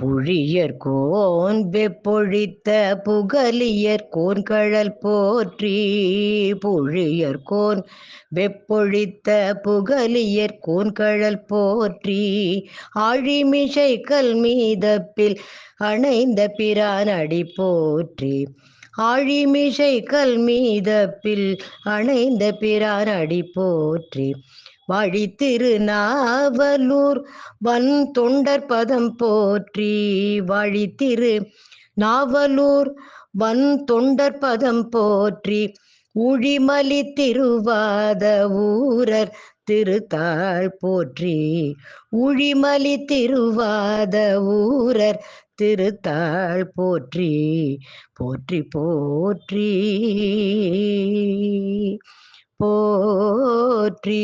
புழியர்கோன் வெப்பொழித்த புகலியர் கோன்கழல் போற்றி. புழியர்கோன் வெப்பொழித்த புகலியர் கோன்கழல் போற்றி. ஆழிமிசை கல் மீதப்பில் அணைந்த பிரான் அடி போற்றி. ஆழிமிசை கல் மீதப்பில் அணைந்த பிரான் அடி போற்றி. வழி திருநாவலூர் வன் தொண்டர் பதம் போற்றி வழி திரு நாவலூர் வன் தொண்டர் பதம் போற்றி உழிமலி திருவாத ஊரர் திருத்தாள் போற்றி உழிமலி திருவாத ஊரர் திருத்தாள் போற்றி போற்றி போற்றி போ போற்றி